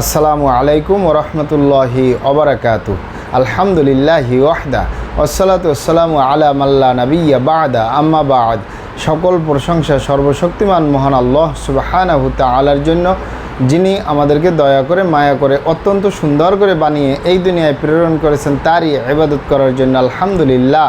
আসসালামু আলাইকুম ওরহমতুল্লাহি অবরাকাতু আলহামদুলিল্লাহি ওয়াহদা। ওসালাতু আসসালামু আলা মাল্লা নবিয়া বাদা। আম্মা বাদ। সকল প্রশংসা সর্বশক্তিমান মহান আল্লাহ সুবাহানাহু তালার জন্য, যিনি আমাদেরকে দয়া করে, মায়া করে, অত্যন্ত সুন্দর করে বানিয়ে এই দুনিয়ায় প্রেরণ করেছেন, তারই ইবাদত করার জন্য আলহামদুলিল্লাহ।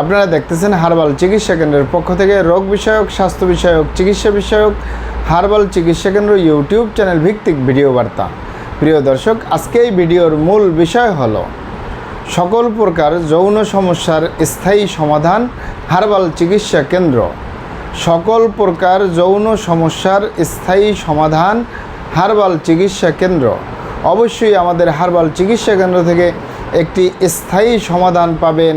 আপনারা দেখতেছেন হারবাল চিকিৎসা কেন্দ্রের পক্ষ থেকে রোগ বিষয়ক, স্বাস্থ্য বিষয়ক, চিকিৎসা বিষয়ক, হারবাল চিকিৎসা কেন্দ্র ইউটিউব চ্যানেল ভিত্তিক ভিডিও বার্তা। প্রিয় দর্শক, আজকে এই ভিডিওর মূল বিষয় হলো সকল প্রকার যৌন সমস্যার স্থায়ী সমাধান হারবাল চিকিৎসা কেন্দ্র। সকল প্রকার যৌন সমস্যার স্থায়ী সমাধান হারবাল চিকিৎসা কেন্দ্র। অবশ্যই আমাদের হারবাল চিকিৎসা কেন্দ্র থেকে একটি স্থায়ী সমাধান পাবেন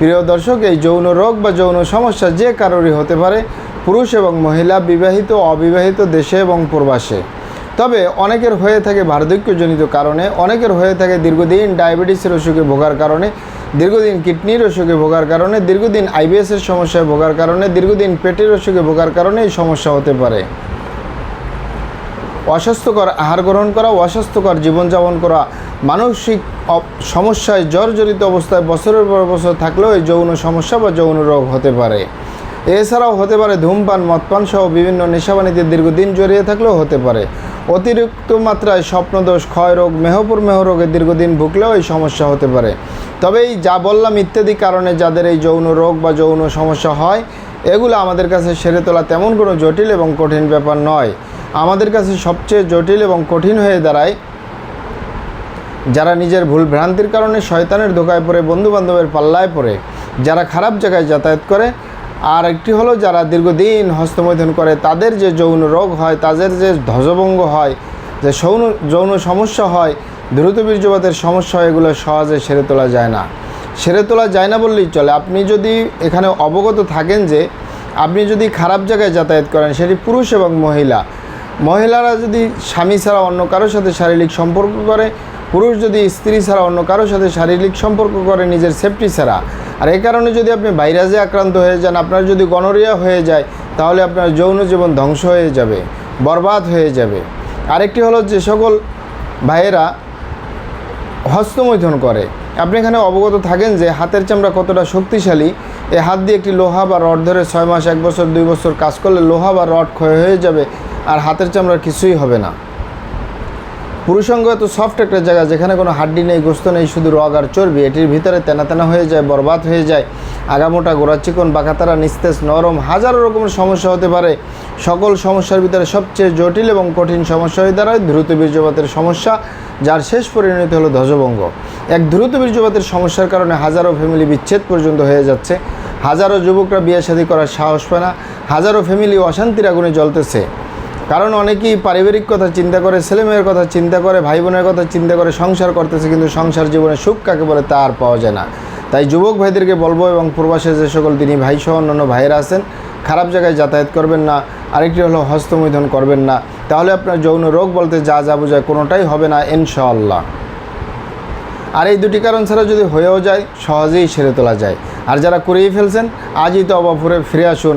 প্রিয় দর্শক, এই যৌন রোগ বা যৌন সমস্যা যে কারোরই হতে পারে, পুরুষ এবং মহিলা, বিবাহিত অবিবাহিত দেশে এবং প্রবাসে। তবে অনেকের হয়ে থাকে বার্ধক্যজনিত কারণে, অনেকের হয়ে থাকে দীর্ঘদিন ডায়াবেটিসের অসুখে ভোগার কারণে, দীর্ঘদিন কিডনির অসুখে ভোগার কারণে, দীর্ঘদিন আইবিএসের সমস্যায় ভোগার কারণে, দীর্ঘদিন পেটের অসুখে ভোগার কারণে এই সমস্যা হতে পারে। অস্বাস্থ্যকর আহার গ্রহণ করা, অস্বাস্থ্যকর জীবনযাপন করা, মানসিক সমস্যায় জর্জরিত অবস্থায় বছরের পর বছর থাকলেও এই যৌন সমস্যা বা যৌন রোগ হতে পারে। এছাড়াও হতে পারে ধূমপান, মদপান সহ বিভিন্ন নেশাবানিতে দীর্ঘদিন জড়িয়ে থাকলেও হতে পারে। অতিরিক্ত মাত্রায় স্বপ্নদোষ ক্ষয় রোগ মেহপুর মেহ রোগে দীর্ঘদিন ভুগলেও এই সমস্যা হতে পারে। তবে এই যা বললাম ইত্যাদি কারণে যাদের এই যৌন রোগ বা যৌন সমস্যা হয়, এগুলো আমাদের কাছে সেরে তোলা তেমন কোনো জটিল এবং কঠিন ব্যাপার নয়। আমাদের কাছে সবচেয়ে জটিল এবং কঠিন হয়ে দাঁড়ায় যারা নিজের ভুল ভ্রান্তির কারণে শয়তানের ধোকায় পড়ে, বন্ধুবান্ধবের পাল্লায় পড়ে, যারা খারাপ জায়গায় যাতায়াত করে, আর একটি হলো যারা দীর্ঘদিন হস্তমৈথুন করে, তাদের যে যৌন রোগ হয়, তাদের যে ধ্বজভঙ্গ হয়, যে সৌন, যৌন সমস্যা হয়, দ্রুত বীর্যপাতের সমস্যা এগুলো সহজে সেরে তোলা যায় না। সেরে তোলা যায় না বললেই চলে। আপনি যদি এখানে অবগত থাকেন যে, আপনি যদি খারাপ জায়গায় যাতায়াত করেন, সেটি পুরুষ এবং মহিলা মহিলারা যদি স্বামী ছাড়া অন্য কারোর সাথে শারীরিক সম্পর্ক করে, পুরুষ যদি স্ত্রী ছাড়া অন্য কারোর সাথে শারীরিক সম্পর্ক করে নিজের সেফটি ছাড়া। আর এই কারণে যদি আপনি ভাইরাসে আক্রান্ত হয়ে যান, আপনার যদি গনোরিয়া হয়ে যায়, তাহলে আপনার যৌন জীবন ধ্বংস হয়ে যাবে, বরবাদ হয়ে যাবে। আরেকটি হলো যে সকল ভাইয়েরা হস্তমৈথুন করে। আপনি এখানে অবগত থাকেন যে হাতের চামড়া কতটা শক্তিশালী, এ হাত দিয়ে একটি লোহা বা রড ধরে ছয় মাস, এক বছর, দুই বছর কাজ করলে লোহা বা রড ক্ষয় হয়ে যাবে আর হাতের চামড়ার কিছুই হবে না। পুরুষাঙ্গ এত সফট একটা জায়গা যেখানে কোনো হাড্ডি নেই, গোস্ত নেই, শুধু রগ আর চর্বি, এটির ভিতরে তেনা তেনা হয়ে যায়, বরবাদ হয়ে যায়, আগামোটা গোড়া চিকন, বাঁকাতারা, নিস্তেজ, নরম, হাজারো রকমের সমস্যা হতে পারে। সকল সমস্যার ভিতরে সবচেয়ে জটিল এবং কঠিন সমস্যা হয়ে দাঁড়ায় দ্রুত বীর্যপাতের সমস্যা, যার শেষ পরিণতি হলো ধ্বজভঙ্গ। এক দ্রুত বীর্যপাতের সমস্যার কারণে হাজারো ফ্যামিলি বিচ্ছেদ পর্যন্ত হয়ে যাচ্ছে। হাজারো যুবকরা বিয়ে শাদী করার সাহস পায় না। হাজারো ফ্যামিলি অশান্তির আগুনে জ্বলতেছে। কারণ অনেকেই পারিবারিক কথা চিন্তা করে ছেলেমেয়ের কথা চিন্তা করে, ভাই বোনের কথা চিন্তা করে সংসার করতেছে, কিন্তু সংসার জীবনে সুখ কাকে বলে তা আর পাওয়া যায় না। তাই যুবক ভাইদেরকে বলব এবং প্রবাসে যে সকল তিনি ভাই সহ অন্যান্য ভাইয়েরা আছেন, খারাপ জায়গায় যাতায়াত করবেন না, আরেকটি হলো হস্তমৈথন করবেন না। তাহলে আপনার যৌন রোগ বলতে যা যা বোঝায় কোনোটাই হবে না, ইনশাআল্লাহ। আর এই দুটি কারণ ছাড়া যদি হয়েও যায়, সহজেই সেরে তোলা যায়। আর যারা করেই ফেলছেন, আজই তো অবাফুরে ফিরে আসুন।